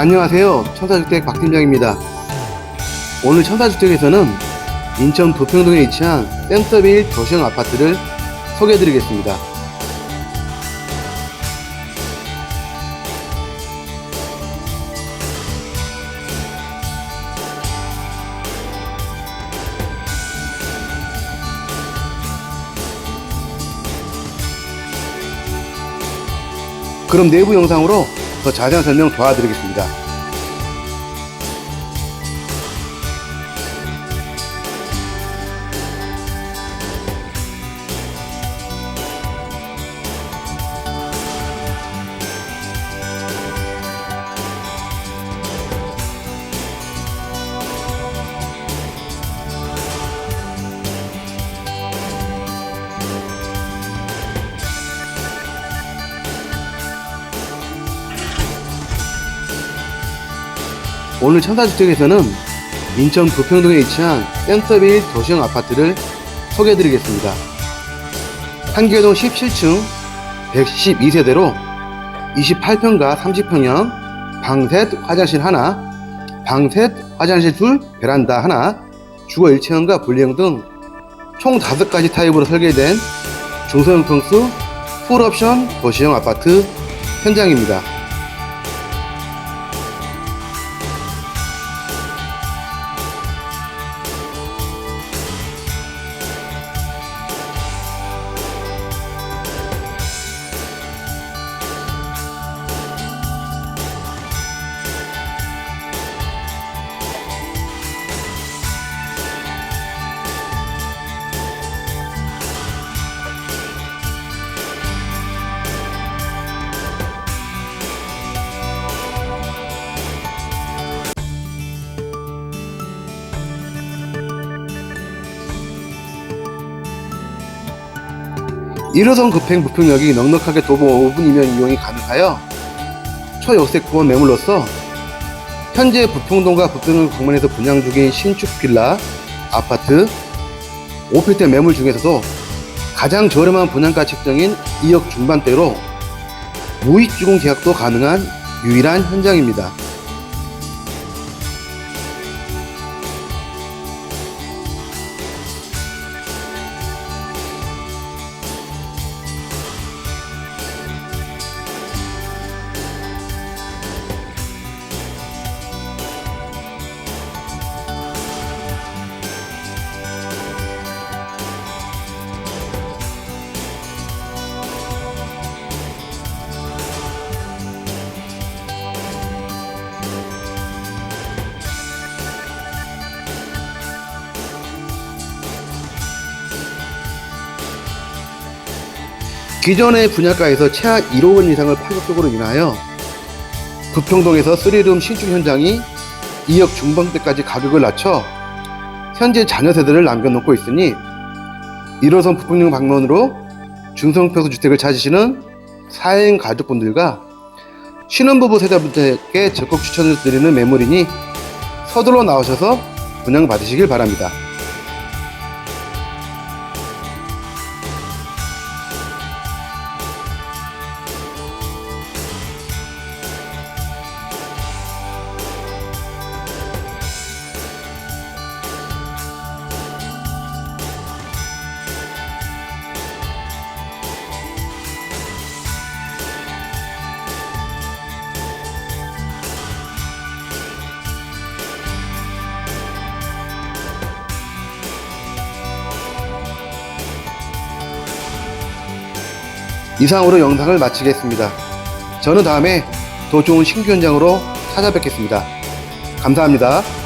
안녕하세요. 천사주택 박 팀장입니다. 오늘 천사주택에서는 인천 부평동에 위치한 센터빌 도시형 아파트를 소개해드리겠습니다. 그럼 내부 영상으로 더 자세한 설명 도와드리겠습니다. 오늘 천사주택에서는 인천 부평동에 위치한 센터빌 도시형 아파트를 소개해드리겠습니다. 한계동 17층 112세대로 28평과 30평형 방셋 화장실 하나, 방셋 화장실 둘, 베란다 하나, 주거 1층과 분리형 등 총 5가지 타입으로 설계된 중소형 평수 풀옵션 도시형 아파트 현장입니다. 일호선 급행 부평역이 넉넉하게 도보 5분이면 이용이 가능하여 초역세 구원 매물로서 현재 부평동과 부평을 방문해서 분양 중인 신축 빌라, 아파트, 5필대 매물 중에서도 가장 저렴한 분양가 책정인 2억 중반대로 무이주공 계약도 가능한 유일한 현장입니다. 기존의 분양가에서 최하 1억 원 이상을 파격적으로 인하여 부평동에서 3룸 신축 현장이 2억 중반대까지 가격을 낮춰 현재 자녀 세대를 남겨놓고 있으니 1호선 부평역 방면으로 중성평수 주택을 찾으시는 사행 가족분들과 신혼부부 세대분들께 적극 추천을 드리는 매물이니 서둘러 나오셔서 분양 받으시길 바랍니다. 이상으로 영상을 마치겠습니다. 저는 다음에 더 좋은 신규 현장으로 찾아뵙겠습니다. 감사합니다.